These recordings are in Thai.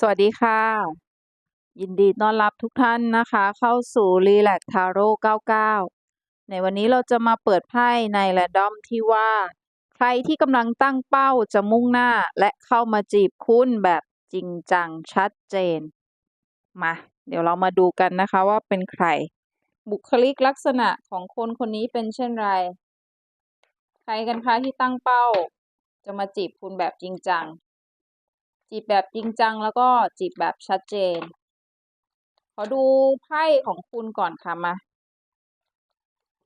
สวัสดีค่ะ ยินดีต้อนรับทุกท่านนะคะ เข้าสู่ Relax Tarot 99 ในวันนี้เราจะมาเปิดไพ่ในแรนดอมที่ว่า ใครที่กำลังตั้งเป้าจะมุ่งหน้าและเข้ามาจีบคุณแบบจริงจังชัดเจน มา เดี๋ยวเรามาดูกันนะคะว่าเป็นใคร บุคลิกลักษณะของคนคนนี้เป็นเช่นไร ใครกันคะที่ตั้งเป้า จะมาจีบคุณแบบจริงจัง จีบแบบจริงจังแล้วก็จีบแบบชัดเจน ขอดูไพ่ของคุณก่อนค่ะมา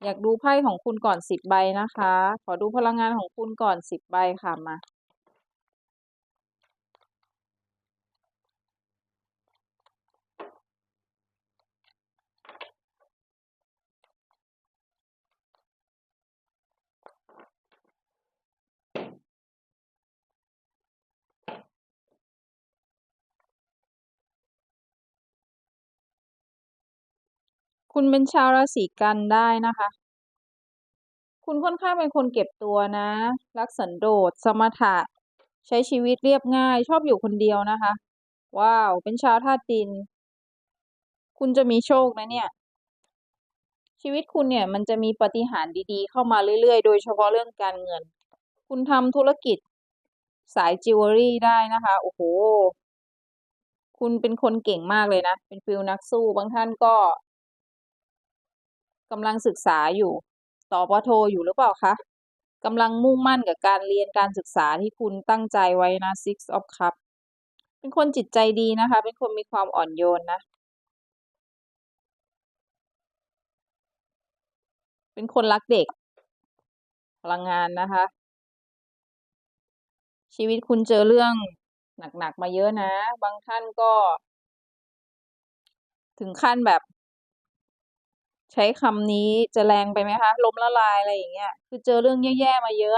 อยากดูไพ่ของคุณก่อนสิบใบนะคะ ขอดูพลังงานของคุณก่อนสิบใบค่ะมา คุณเป็นชาวราศีกันได้นะคะ คุณค่อนข้างเป็นคนเก็บตัวนะ รักสันโดษสมถะ ใช้ชีวิตเรียบง่าย ชอบอยู่คนเดียวนะคะ ว้าว เป็นชาวธาตุดิน คุณจะมีโชคนะเนี่ย ชีวิตคุณเนี่ยมันจะมีปฏิหารดีๆ เข้ามาเรื่อยๆ โดยเฉพาะเรื่องการเงิน คุณทำธุรกิจสายจิวเวลรี่ได้นะคะ โอ้โห คุณเป็นคนเก่งมากเลยนะ เป็นฟิลนักสู้ บางท่านก็ กำลังศึกษาอยู่ต่อปอโทอยู่หรือเปล่าคะกำลังมุ่งมั่นกับการเรียนการศึกษาที่คุณตั้งใจไว้นะ Six of Cup เป็นคนจิตใจดีนะคะ เป็นคนมีความอ่อนโยนนะ เป็นคนรักเด็ก พลังงานนะคะ ชีวิตคุณเจอเรื่องหนักๆมาเยอะนะ บางท่านก็ ถึงขั้นแบบ ใช้คำนี้จะแรงไปไหมคะล้มละลายอะไรอย่างเงี้ย คือเจอเรื่องแย่ๆมาเยอะ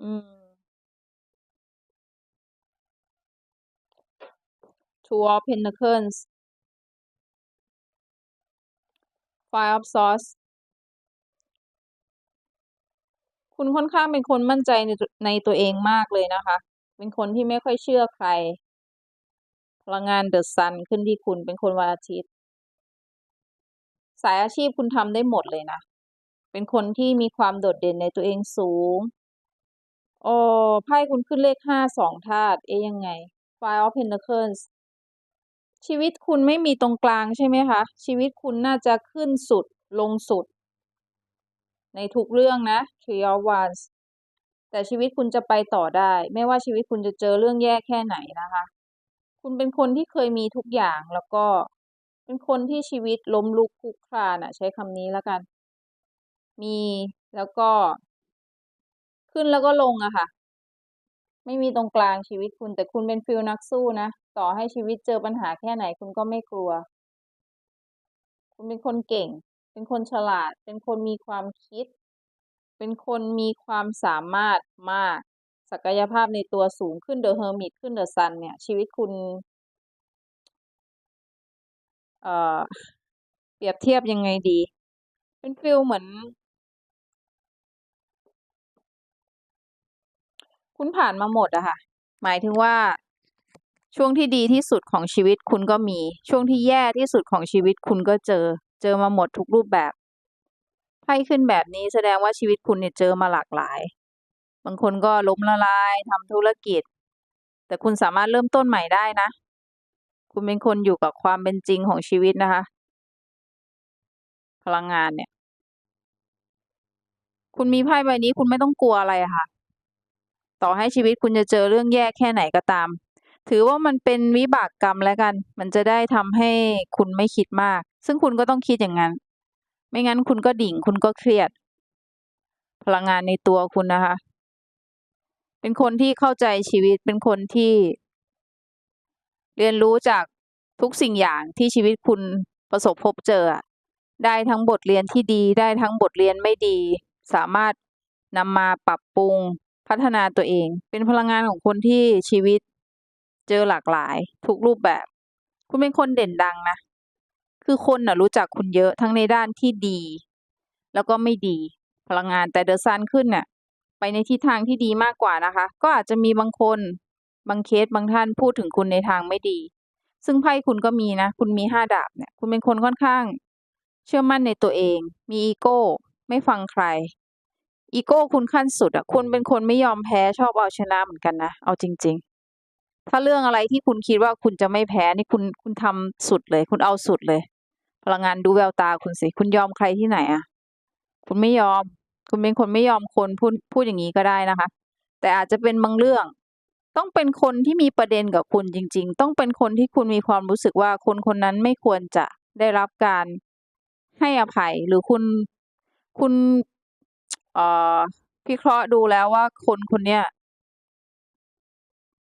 อืม Two of Pentacles Five of Swords คุณค่อนข้างเป็นคนมั่นใจในตัวในตัวเองมากเลยนะคะ เป็นคนที่ไม่ค่อยเชื่อใครพลังงานเดอะซันขึ้นที่คุณเป็นคนวันอาทิตย์ สายอาชีพคุณทำได้หมดเลยนะ เป็นคนที่มีความโดดเด่นในตัวเองสูง โอ้ไพ่คุณขึ้นเลขห้าสองธาตุเอ๊ยยังไง Five of Pentacles ชีวิตคุณไม่มีตรงกลางใช่ไหมคะ ชีวิตคุณน่าจะขึ้นสุดลงสุด ในทุกเรื่องนะ Three of Wands แต่ชีวิตคุณจะไปต่อได้ ไม่ว่าชีวิตคุณจะเจอเรื่องแย่แค่ไหนนะคะ คุณเป็นคนที่เคยมีทุกอย่างแล้วก็ เป็นคนที่ชีวิตล้มลุกคลุกคลานอะใช้คำนี้แล้วกัน มีแล้วก็ ขึ้นแล้วก็ลงอะค่ะ ไม่มีตรงกลางชีวิตคุณ แต่คุณเป็นฟิลนักสู้นะ ต่อให้ชีวิตเจอปัญหาแค่ไหนคุณก็ไม่กลัว คุณเป็นคนเก่ง เป็นคนฉลาด เป็นคนมีความคิด เป็นคนมีความสามารถมากศักยภาพในตัวสูงขึ้น The Hermit ขึ้น The Sun เนี่ย ชีวิตคุณ เอ่อ เปรียบเทียบยังไงดี เป็นฟิลเหมือน คุณผ่านมาหมดอะค่ะ หมายถึงว่า ช่วงที่ดีที่สุดของชีวิตคุณก็มี ช่วงที่แย่ที่สุดของชีวิตคุณก็เจอ เจอมาหมดทุกรูปแบบไพ่ขึ้นแบบนี้แสดงว่าชีวิตคุณเนี่ยเจอมาหลากหลาย บางคนก็ล้มละลายทำธุรกิจ แต่คุณสามารถเริ่มต้นใหม่ได้นะ คุณเป็นคนอยู่กับความเป็นจริงของชีวิตนะคะ พลังงานเนี่ย คุณมีไพ่ใบนี้คุณไม่ต้องกลัวอะไระค่ะ ต่อให้ชีวิตคุณจะเจอเรื่องแย่แค่ไหนก็ตาม ถือว่ามันเป็นวิบากกรรมแล้วกัน มันจะได้ทำให้คุณไม่คิดมาก ซึ่งคุณก็ต้องคิดอย่างนั้น ไม่งั้นคุณก็ดิ่ง คุณก็เครียด พลังงานในตัวคุณนะคะ เป็นคนที่เข้าใจชีวิตเป็นคนที่ เรียนรู้จากทุกสิ่งอย่างที่ชีวิตคุณประสบพบเจอ ได้ทั้งบทเรียนที่ดี ได้ทั้งบทเรียนไม่ดี สามารถนำมาปรับปรุงพัฒนาตัวเอง เป็นพลังงานของคนที่ชีวิตเจอหลากหลาย ทุกรูปแบบ คุณเป็นคนเด่นดังนะ คือคนน่ะรู้จักคุณเยอะทั้งในด้านที่ดี แล้วก็ไม่ดี พลังงานแต่เดอะซันขึ้นเนี่ยไปในทิศทางที่ดีมากกว่านะคะ ก็อาจจะมีบางคน บางเคสบางท่านพูดถึงคุณในทางไม่ดี ซึ่งไพ่คุณก็มีนะ คุณมีห้าดาบเนี่ย คุณเป็นคนค่อนข้าง เชื่อมั่นในตัวเอง มีอีโก้ ไม่ฟังใคร อีโก้คุณขั้นสุดอะคุณเป็นคนไม่ยอมแพ้ชอบเอาชนะเหมือนกันนะ เอาจริง ๆ ถ้าเรื่องอะไรที่คุณคิดว่าคุณจะไม่แพ้นี่คุณคุณทำสุดเลย คุณเอาสุดเลย พลังงานดูแววตาคุณสิ คุณยอมใครที่ไหนอะคุณไม่ยอม คุณเป็นคนไม่ยอมคนพูดพูดอย่างนี้ก็ได้นะคะ แต่อาจจะเป็นบางเรื่อง ต้องเป็นคนที่มีประเด็นกับคุณจริง ๆ ต้องเป็นคนที่คุณมีความรู้สึกว่าคนคนนั้นไม่ควรจะได้รับการให้อภัยหรือคุณคุณเอ่อพิเคราะห์ดูแล้วว่าคนคนเนี้ย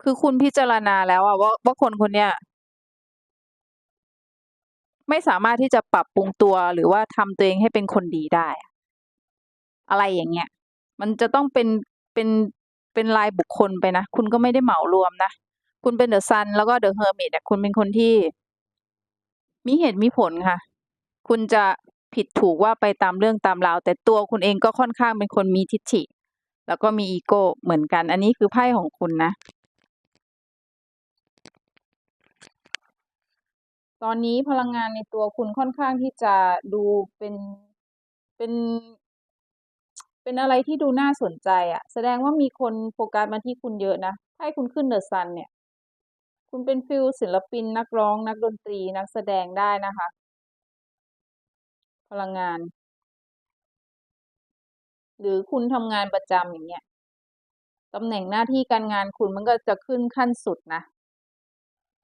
คือคุณพิจารณาแล้วอะว่าว่าคนคนเนี้ยไม่สามารถที่จะปรับปรุงตัวหรือว่าทำตัวเองให้เป็นคนดีได้ อะไรอย่างเงี้ย มันจะต้องเป็นเป็น เป็นรายบุคคลไปนะ คุณก็ไม่ได้เหมารวมนะ คุณเป็นเดอะซันแล้วก็เดอะเฮอร์มิตอะคุณเป็นคนที่ มีเหตุมีผลค่ะ คุณจะผิดถูกว่าไปตามเรื่องตามราว แต่ตัวคุณเองก็ค่อนข้างเป็นคนมีทิฐิ แล้วก็มีอีโก้เหมือนกัน อันนี้คือไพ่ของคุณนะ ตอนนี้พลังงานในตัวคุณค่อนข้างที่จะดูเป็นเป็น เป็นอะไรที่ดูน่าสนใจอะแสดงว่ามีคนโฟกัสมาที่คุณเยอะนะไพ่คุณขึ้นเดอะซันเนี่ย คุณเป็นฟิลศิลปินนักร้อง นักดนตรีนักแสดงได้นะคะ พลังงาน หรือคุณทำงานประจำอย่างเงี้ยตำแหน่งหน้าที่การงานคุณมันก็จะขึ้นขั้นสุดนะ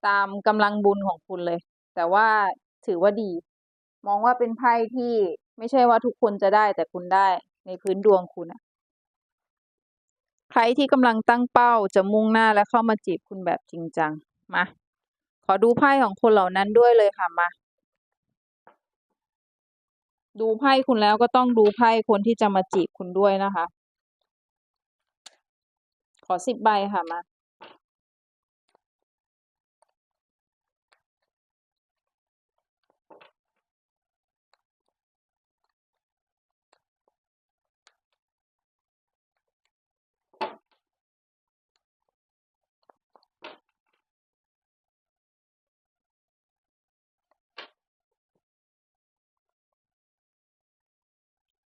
ตามกำลังบุญของคุณเลย แต่ว่าถือว่าดี มองว่าเป็นไพ่ที่ไม่ใช่ว่าทุกคนจะได้แต่คุณได้ ในพื้นดวงคุณอะใครที่กำลังตั้งเป้าจะมุ่งหน้าและเข้ามาจีบคุณแบบจริงจัง มา ขอดูไพ่ของคนเหล่านั้นด้วยเลยค่ะ มา ดูไพ่คุณแล้วก็ต้องดูไพ่คนที่จะมาจีบคุณด้วยนะคะ ขอสิบใบค่ะมา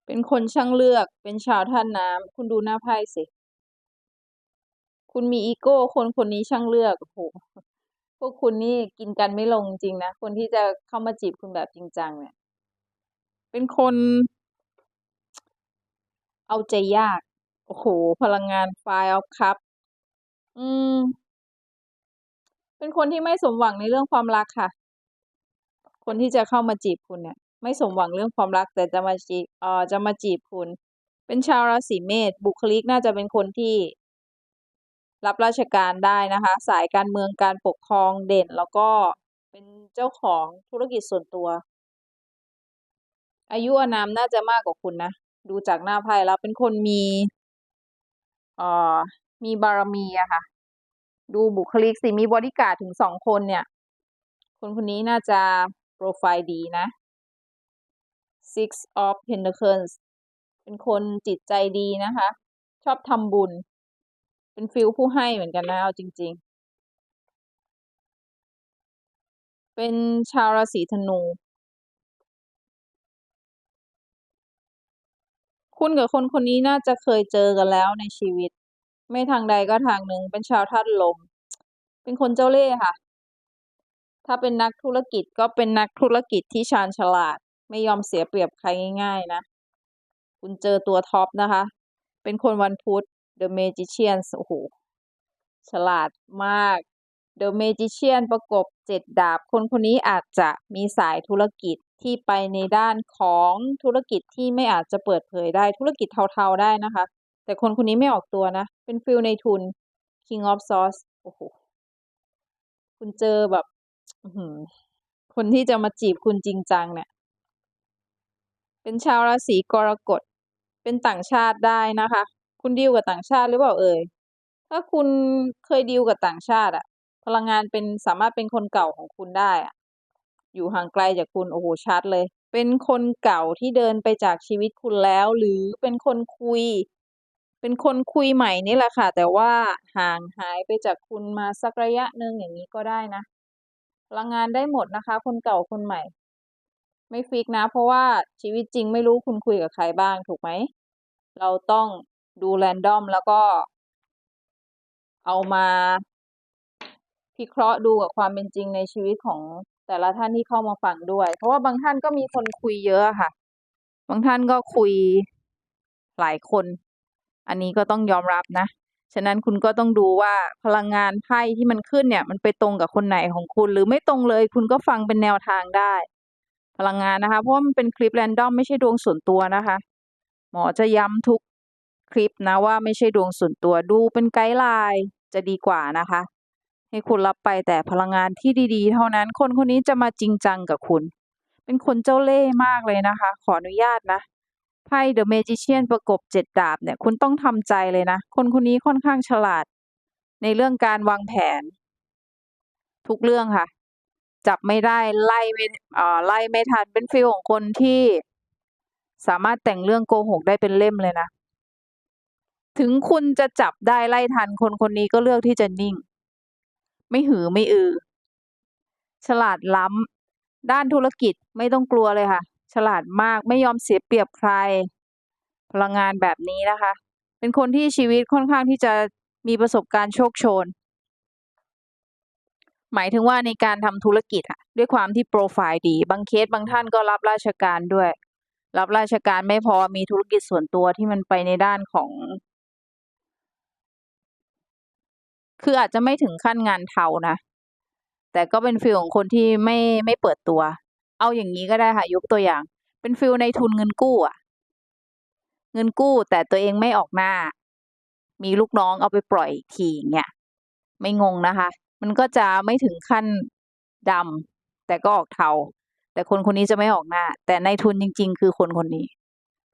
เป็นคนช่างเลือก เป็นชาวท่าน้ำ คุณดูหน้าไพ่สิ คุณมีอีโก้ คนคนนี้ช่างเลือก โอ้โห พวกคุณนี่กินกันไม่ลงจริงนะ คนที่จะเข้ามาจีบคุณแบบจริงจังเนี่ย เป็นคน เอาใจยาก โอ้โห พลังงาน Five of Cups อืม เป็นคนที่ไม่สมหวังในเรื่องความรักค่ะ คนที่จะเข้ามาจีบคุณเนี่ย ไม่สมหวังเรื่องความรัก แต่จะมาจีเอ่อจะมาจีบคุณ เป็นชาวราศีเมษบุคลิกน่าจะเป็นคนที่ รับราชการได้นะคะ สายการเมืองการปกครองเด่น แล้วก็เป็นเจ้าของธุรกิจส่วนตัว อายุอานามน่าจะมากกว่าคุณนะ ดูจากหน้าไพ่แล้วเป็นคนมีเอ่อมีบารมีอะค่ะ ดูบุคลิกสิมีบอดี้การ์ดถึงสองคนเนี่ย คนคนนี้น่าจะโปรไฟล์ดีนะ Six of Pentacles เป็นคนจิตใจดีนะคะ ชอบทำบุญ เป็นฟิลผู้ให้เหมือนกันนะเอาจริง ๆ เป็นชาวราศีธนู คุณกับคนคนนี้น่าจะเคยเจอกันแล้วในชีวิต ไม่ทางใดก็ทางหนึ่ง เป็นชาวธาตุลม เป็นคนเจ้าเล่ห์ค่ะถ้าเป็นนักธุรกิจก็เป็นนักธุรกิจที่ชาญฉลาด ไม่ยอมเสียเปรียบใครง่ายๆนะ คุณเจอตัวท็อปนะคะ เป็นคนวันพุธ The Magician โอ้โห ฉลาดมาก The Magician ประกบเจ็ดดาบ คนคนนี้อาจจะมีสายธุรกิจที่ไปในด้านของธุรกิจที่ไม่อาจจะเปิดเผยได้ธุรกิจเทาๆได้นะคะ แต่คนคนนี้ไม่ออกตัวนะ เป็นฟิลในทุน King of Swords โอ้โห คุณเจอแบบคนที่จะมาจีบคุณจริงจังเนี่ย เป็นชาวราศีกรกฎ เป็นต่างชาติได้นะคะ คุณดีลกับต่างชาติหรือเปล่าเอ่ย ถ้าคุณเคยดีลกับต่างชาติอะพลังงานเป็นสามารถเป็นคนเก่าของคุณได้อะอยู่ห่างไกลจากคุณโอ้โฮชัดเลย เป็นคนเก่าที่เดินไปจากชีวิตคุณแล้ว หรือเป็นคนคุย เป็นคนคุยใหม่นี่แหละค่ะ แต่ว่าห่างหายไปจากคุณมาสักระยะหนึ่งอย่างนี้ก็ได้นะพลังงานได้หมดนะคะ คนเก่าคนใหม่ ไม่ฟิกนะ เพราะว่าชีวิตจริงไม่รู้คุณคุยกับใครบ้างถูกไหม เราต้องดูแรนดอมแล้วก็ เอามาพิเคราะห์ดูกับความเป็นจริงในชีวิตของแต่ละท่านที่เข้ามาฟังด้วย เพราะว่าบางท่านก็มีคนคุยเยอะค่ะ บางท่านก็คุยหลายคน อันนี้ก็ต้องยอมรับนะ ฉะนั้นคุณก็ต้องดูว่าพลังงานไพ่ที่มันขึ้นเนี่ย มันไปตรงกับคนไหนของคุณ หรือไม่ตรงเลย คุณก็ฟังเป็นแนวทางได้ พลังงานนะคะ เพราะว่ามันเป็นคลิปแรนดอมไม่ใช่ดวงส่วนตัวนะคะ หมอจะย้ำทุกคลิปนะว่าไม่ใช่ดวงส่วนตัวดูเป็นไกด์ไลน์จะดีกว่านะคะ ให้คุณรับไปแต่พลังงานที่ดีๆ เท่านั้นคนคนนี้จะมาจริงจังกับคุณ เป็นคนเจ้าเล่ห์มากเลยนะคะ ขออนุญาตนะไพ่ The Magician ประกบเจ็ดดาบเนี่ย คุณต้องทำใจเลยนะ คนคนนี้ค่อนข้างฉลาด ในเรื่องการวางแผน ทุกเรื่องค่ะ จับไม่ได้ไล่ไม่เอ่อไล่ไม่ทันเป็นฟีลของคนที่สามารถแต่งเรื่องโกหกได้เป็นเล่มเลยนะ ถึงคุณจะจับได้ไล่ทันคนคนนี้ก็เลือกที่จะนิ่ง ไม่หือไม่อือ ฉลาดล้ำ ด้านธุรกิจไม่ต้องกลัวเลยค่ะ ฉลาดมากไม่ยอมเสียเปรียบใคร พลังงานแบบนี้นะคะ เป็นคนที่ชีวิตค่อนข้างที่จะมีประสบการณ์โชคโชน หมายถึงว่าในการทำธุรกิจอะด้วยความที่โปรไฟล์ดี บางเคสบางท่านก็รับราชการด้วย รับราชการไม่พอมีธุรกิจส่วนตัวที่มันไปในด้านของ คืออาจจะไม่ถึงขั้นงานเทานะ แต่ก็เป็นฟีลของคนที่ไม่ไม่เปิดตัว เอาอย่างนี้ก็ได้ค่ะยกตัวอย่าง เป็นฟีลในทุนเงินกู้อะเงินกู้แต่ตัวเองไม่ออกหน้า มีลูกน้องเอาไปปล่อยทีอย่างเงี้ยไม่งงนะคะ มันก็จะไม่ถึงขั้นดำแต่ก็ออกเทา แต่คนคนนี้จะไม่ออกหน้า แต่ในทุนจริง ๆ คือคนคนนี้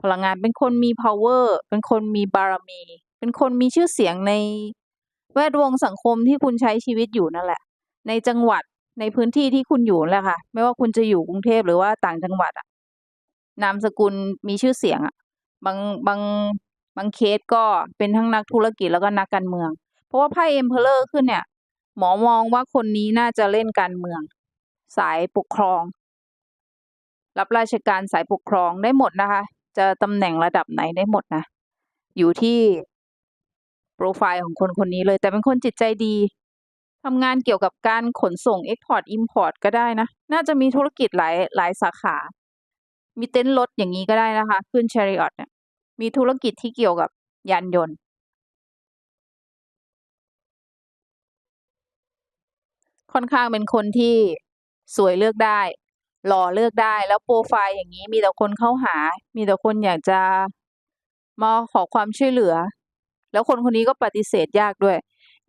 พลังงานเป็นคนมี power เป็นคนมีบารมี เป็นคนมีชื่อเสียงในแวดวงสังคมที่คุณใช้ชีวิตอยู่นั่นแหละ ในจังหวัดในพื้นที่ที่คุณอยู่แหละค่ะ ไม่ว่าคุณจะอยู่กรุงเทพหรือว่าต่างจังหวัดอะนามสกุลมีชื่อเสียงอะบางบางบางเคสก็เป็นทั้งนักธุรกิจแล้วก็นักการเมือง เพราะว่าไพ่เอ็มเพลเลอร์ขึ้นเนี่ย หมอมองว่าคนนี้น่าจะเล่นการเมือง สายปกครอง รับราชการสายปกครองได้หมดนะคะ จะตำแหน่งระดับไหนได้หมดนะ อยู่ที่โปรไฟล์ของคนคนนี้เลย แต่เป็นคนจิตใจดีทำงานเกี่ยวกับการขนส่ง Export Import ก็ได้นะ น่าจะมีธุรกิจหลายหลายสาขา มีเต็นท์รถอย่างนี้ก็ได้นะคะ ขึ้น Chariot เนี่ยมีธุรกิจที่เกี่ยวกับยานยนต์ ค่อนข้างเป็นคนที่สวยเลือกได้ หล่อเลือกได้ แล้วโปรไฟล์อย่างนี้มีแต่คนเข้าหา มีแต่คนอยากจะมาขอความช่วยเหลือ แล้วคนคนนี้ก็ปฏิเสธยากด้วย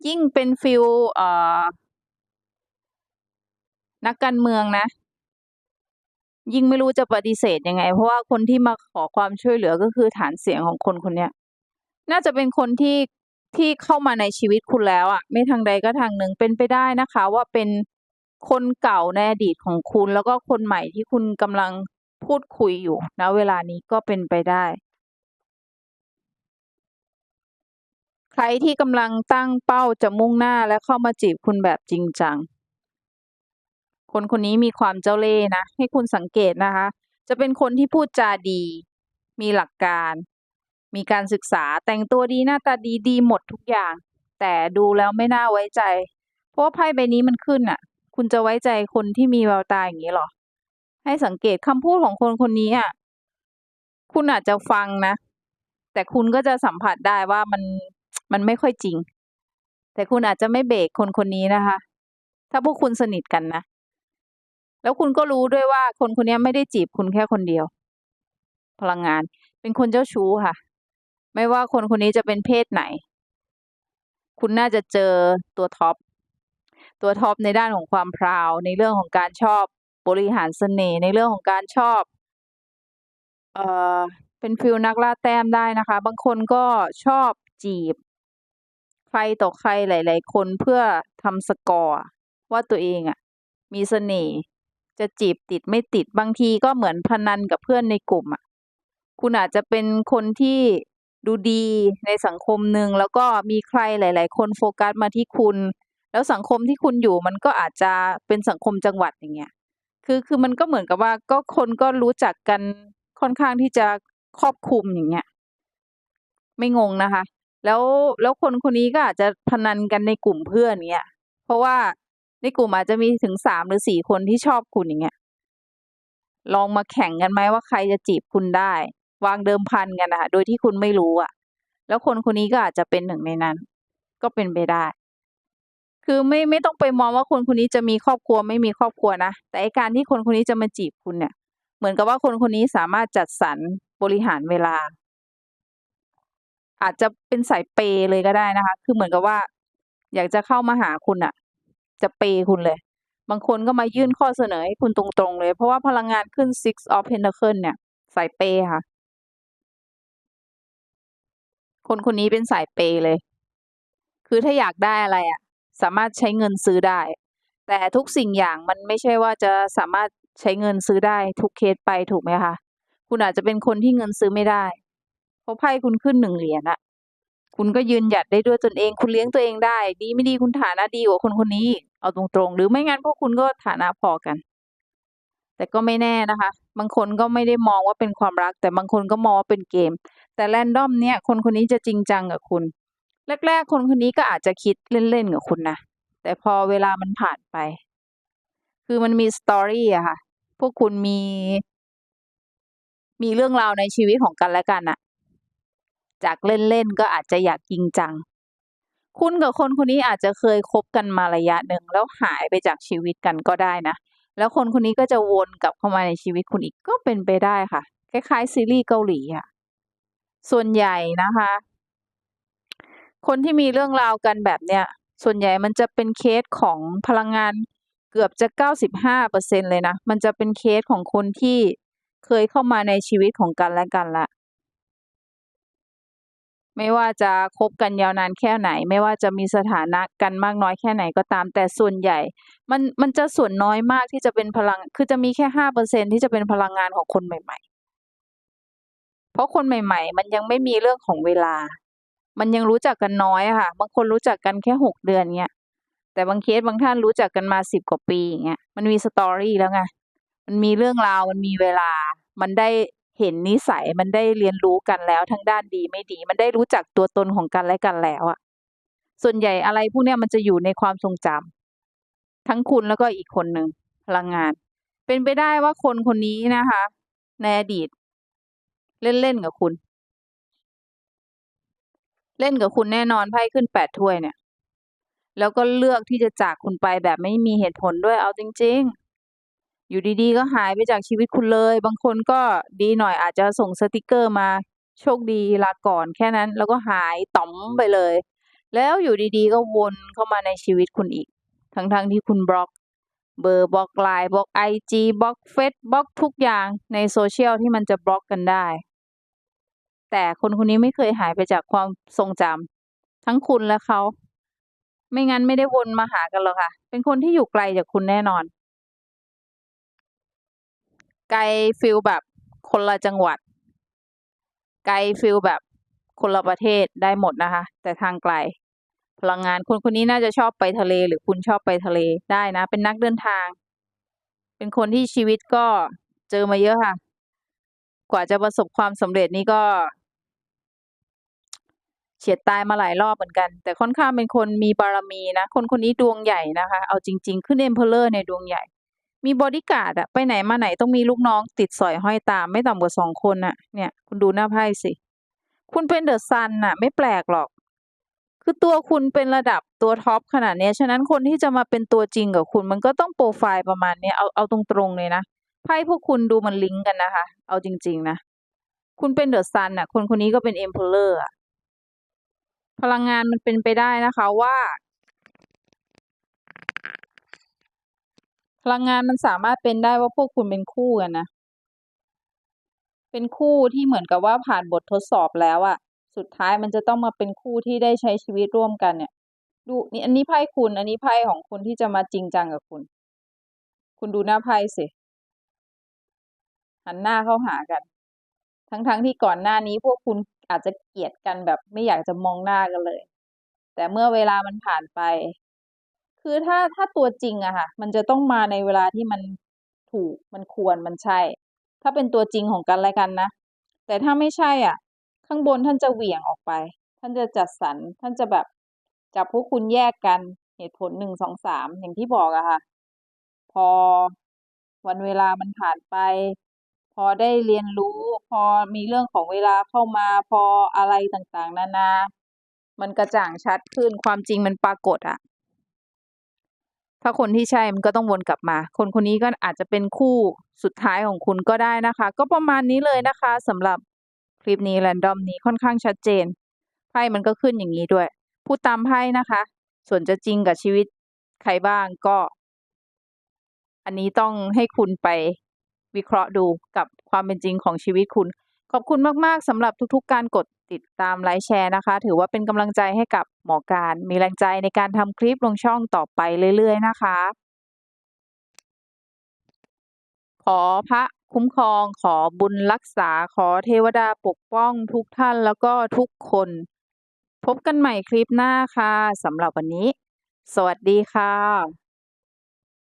ยิ่งเป็นฟีลเอ่อนักการเมืองนะ ยิ่งไม่รู้จะปฏิเสธยังไง เพราะว่าคนที่มาขอความช่วยเหลือก็คือฐานเสียงของคนคนนี้น่าจะเป็นคนที่ ที่เข้ามาในชีวิตคุณแล้วอะไม่ทางใดก็ทางหนึ่งเป็นไปได้นะคะ ว่าเป็นคนเก่าในอดีตของคุณ แล้วก็คนใหม่ที่คุณกำลังพูดคุยอยู่ณเวลานี้ก็เป็นไปได้ ใครที่กำลังตั้งเป้าจะมุ่งหน้าและเข้ามาจีบคุณแบบจริงจัง คนคนนี้มีความเจ้าเล่ห์นะ ให้คุณสังเกตนะคะ จะเป็นคนที่พูดจาดี มีหลักการ มีการศึกษาแต่งตัวดีหน้าตาดีดีหมดทุกอย่าง แต่ดูแล้วไม่น่าไว้ใจ เพราะว่าไพ่ใบนี้มันขึ้นอะ คุณจะไว้ใจคนที่มีแววตาอย่างนี้เหรอ ให้สังเกตคำพูดของคนคนนี้อะคุณอาจจะฟังนะ แต่คุณก็จะสัมผัสได้ว่ามันมันไม่ค่อยจริง แต่คุณอาจจะไม่เบรกคนคนนี้นะคะ ถ้าพวกคุณสนิทกันนะแล้วคุณก็รู้ด้วยว่าคนคนนี้ไม่ได้จีบคุณแค่คนเดียว พลังงานเป็นคนเจ้าชู้ค่ะ ไม่ว่าคนคนนี้จะเป็นเพศไหน คุณน่าจะเจอตัวท็อป ตัวท็อปในด้านของความพราว ในเรื่องของการชอบบริหารเสน่ห์ในเรื่องของการชอบ เอ่อ เป็นฟีลนักล่าแต้มได้นะคะ บางคนก็ชอบจีบ ใครต่อใครหลาย ๆ คนเพื่อทำสกอร์ว่าตัวเองอะมีเสน่ห์จะจีบติดไม่ติดบางทีก็เหมือนพนันกับเพื่อนในกลุ่มอะ คุณอาจจะเป็นคนที่ ดูดีในสังคมหนึ่งแล้วก็มีใครหลาย ๆ คนโฟกัสมาที่คุณ แล้วสังคมที่คุณอยู่มันก็อาจจะเป็นสังคมจังหวัดอย่างเงี้ยคือคือมันก็เหมือนกับว่าก็คนก็รู้จักกันค่อนข้างที่จะครอบคลุมอย่างเงี้ยไม่งงนะคะ แล้วแล้วคนคนนี้ก็อาจจะพนันกันในกลุ่มเพื่อนเนี้ย เพราะว่าในกลุ่มอาจจะมีถึงสามหรือสี่คนที่ชอบคุณอย่างเงี้ยลองมาแข่งกันไหมว่าใครจะจีบคุณได้ วางเดิมพันกันนะคะโดยที่คุณไม่รู้อะแล้วคนคนนี้ก็อาจจะเป็นหนึ่งในนั้น ก็เป็นไปได้ คือไม่ไม่ต้องไปมองว่าคนคนนี้จะมีครอบครัวไม่มีครอบครัวนะ แต่ไอการที่คนคนนี้จะมาจีบคุณเนี่ย เหมือนกับว่าคนคนนี้สามารถจัดสรรบริหารเวลา อาจจะเป็นสายเปย์เลยก็ได้นะคะ คือเหมือนกับว่า อยากจะเข้ามาหาคุณอะจะเปย์คุณเลย บางคนก็มายื่นข้อเสนอให้คุณตรงๆเลย เพราะว่าพลังงานขึ้น six of pentacle เนี่ย สายเปย์ค่ะ คนคนนี้เป็นสายเปย์เลย คือถ้าอยากได้อะไรอะสามารถใช้เงินซื้อได้ แต่ทุกสิ่งอย่างมันไม่ใช่ว่าจะสามารถใช้เงินซื้อได้ทุกเคสไปถูกไหมคะ คุณอาจจะเป็นคนที่เงินซื้อไม่ได้ เพราะไพ่คุณขึ้นหนึ่งเหรียญอะคุณก็ยืนหยัดได้ด้วยตนเอง คุณเลี้ยงตัวเองได้ ดีไม่ดีคุณฐานะดีกว่าคนคนนี้ เอาตรงๆ หรือไม่งั้นพวกคุณก็ฐานะพอกัน แต่ก็ไม่แน่นะคะ บางคนก็ไม่ได้มองว่าเป็นความรัก แต่บางคนก็มองว่าเป็นเกม แต่แรนดอมเนี่ยคนคนนี้จะจริงจังกับคุณ แรก ๆ คนคนนี้ก็อาจจะคิดเล่น ๆ กับคุณนะ แต่พอเวลามันผ่านไป คือมันมีสตอรี่อะค่ะ พวกคุณมี มีเรื่องราวในชีวิตของกันและกันอะจากเล่น ๆ ก็อาจจะอยากจริงจัง คุณกับคนคนนี้อาจจะเคยคบกันมาระยะหนึ่งแล้วหายไปจากชีวิตกันก็ได้นะ แล้วคนคนนี้ก็จะวนกลับเข้ามาในชีวิตคุณอีกก็เป็นไปได้ค่ะ คล้ายๆซีรีส์เกาหลีอะ ส่วนใหญ่นะคะ คนที่มีเรื่องราวกันแบบเนี้ยส่วนใหญ่มันจะเป็นเคสของพลังงานเกือบจะเก้าสิบห้าเปอร์เซ็นเลยนะ มันจะเป็นเคสของคนที่เคยเข้ามาในชีวิตของกันและกันละไม่ว่าจะคบกันยาวนานแค่ไหน ไม่ว่าจะมีสถานะกันมากน้อยแค่ไหนก็ตามแต่ส่วนใหญ่ มันมันจะส่วนน้อยมากที่จะเป็นพลัง คือจะมีแค่ห้าเปอร์เซ็นที่จะเป็นพลังงานของคนใหม่ๆ เพราะคนใหม่ ๆ มันยังไม่มีเรื่องของเวลา มันยังรู้จักกันน้อยค่ะ บางคนรู้จักกันแค่หกเดือนเงี้ย แต่บางเคสบางท่านรู้จักกันมาสิบกว่าปีอย่างเงี้ย มันมีสตอรี่แล้วไง มันมีเรื่องราว มันมีเวลา มันได้เห็นนิสัย มันได้เรียนรู้กันแล้วทั้งด้านดีไม่ดี มันได้รู้จักตัวตนของกันและกันแล้วอะส่วนใหญ่อะไรพวกเนี้ยมันจะอยู่ในความทรงจำทั้งคุณแล้วก็อีกคนหนึ่งพลังงาน เป็นไปได้ว่าคนคนนี้นะคะ ในอดีต เล่นๆกับคุณ เล่นกับคุณแน่นอนไพ่ขึ้นแปดถ้วยเนี่ย แล้วก็เลือกที่จะจากคุณไปแบบไม่มีเหตุผลด้วยเอาจริง ๆ อยู่ดีๆ ก็หายไปจากชีวิตคุณเลย บางคนก็ดีหน่อยอาจจะส่งสติกเกอร์มา โชคดีลาก่อนแค่นั้น แล้วก็หายต่อมไปเลย แล้วอยู่ดีๆ ก็วนเข้ามาในชีวิตคุณอีก ทั้งๆทที่คุณบล็อกเบอร์บล็อกไลน์บล็อกไอจีบล็อกเฟซบล็อกทุกอย่างในโซเชียลที่มันจะบล็อกกันได้ แต่คนคนนี้ไม่เคยหายไปจากความทรงจำทั้งคุณและเขา ไม่งั้นไม่ได้วนมาหากันหรอกค่ะ เป็นคนที่อยู่ไกลจากคุณแน่นอน ไกลฟิลแบบคนละจังหวัด ไกลฟิลแบบคนละประเทศได้หมดนะคะ แต่ทางไกล พลังงานคนคนนี้น่าจะชอบไปทะเล หรือคุณชอบไปทะเลได้นะ เป็นนักเดินทาง เป็นคนที่ชีวิตก็เจอมาเยอะค่ะ กว่าจะประสบความสำเร็จนี่ก็ ฉียดตายมาหลายรอบเหมือนกัน แต่ค่อนข้างเป็นคนมีบารมีนะ คนคนนี้ดวงใหญ่นะคะ เอาจริง ๆ ขึ้น Emperor ในดวงใหญ่ มีบอดี้การ์ดอะไปไหนมาไหนต้องมีลูกน้องติดสอยห้อยตามไม่ต่ำกว่าสองคนน่ะเนี่ย คุณดูหน้าไพ่สิ คุณเป็นเดอะซันน่ะไม่แปลกหรอก คือตัวคุณเป็นระดับตัวท็อปขนาดนี้ฉะนั้นคนที่จะมาเป็นตัวจริงกับคุณมันก็ต้องโพรไฟล์ประมาณนี้เอาเอาตรงๆเลยนะไพ่พวกคุณดูมันลิงก์กันนะคะ เอาจริง ๆ นะคุณเป็นเดอะซันน่ะคนคนนี้ก็เป็น Emperor อะ พลังงานมันเป็นไปได้นะคะว่า พลังงานมันสามารถเป็นได้ว่าพวกคุณเป็นคู่กันนะ เป็นคู่ที่เหมือนกับว่าผ่านบททดสอบแล้วอะสุดท้ายมันจะต้องมาเป็นคู่ที่ได้ใช้ชีวิตร่วมกันเนี่ย ดูนี่อันนี้ไพ่คุณ อันนี้ไพ่ของคนที่จะมาจริงจังกับคุณ คุณดูหน้าไพ่สิหันหน้าเข้าหากัน ทั้งๆที่ก่อนหน้านี้พวกคุณอาจจะเกลียดกันแบบไม่อยากจะมองหน้ากันเลย แต่เมื่อเวลามันผ่านไป คือถ้าถ้าตัวจริงอะค่ะ มันจะต้องมาในเวลาที่มันถูกมันควรมันใช่ ถ้าเป็นตัวจริงของกันและกันนะ แต่ถ้าไม่ใช่อะ ข้างบนท่านจะเหวี่ยงออกไป ท่านจะจัดสรรท่านจะแบบจับพวกคุณแยกกันเหตุผลหนึ่งสองสามอย่างที่บอกอะค่ะ พอวันเวลามันผ่านไป พอได้เรียนรู้ พอมีเรื่องของเวลาเข้ามาพออะไรต่างๆ นานา มันกระจ่างชัดขึ้นความจริงมันปรากฏอะถ้าคนที่ใช่มันก็ต้องวนกลับมา คนคนนี้ก็อาจจะเป็นคู่สุดท้ายของคุณก็ได้นะคะ ก็ประมาณนี้เลยนะคะสำหรับคลิปนี้ random นี้ค่อนข้างชัดเจนไพ่มันก็ขึ้นอย่างนี้ด้วย พูดตามไพ่นะคะ ส่วนจะจริงกับชีวิตใครบ้างก็ อันนี้ต้องให้คุณไป วิเคราะห์ดูกับความเป็นจริงของชีวิตคุณ ขอบคุณมากๆสำหรับทุกๆ การกดติดตามไลค์แชร์นะคะ ถือว่าเป็นกำลังใจให้กับหมอการ มีแรงใจในการทำคลิปลงช่องต่อไปเรื่อยๆ นะคะ ขอพระคุ้มครอง ขอบุญรักษา ขอเทวดาปกป้องทุกท่านแล้วก็ทุกคน พบกันใหม่คลิปหน้าค่ะสำหรับวันนี้ สวัสดีค่ะ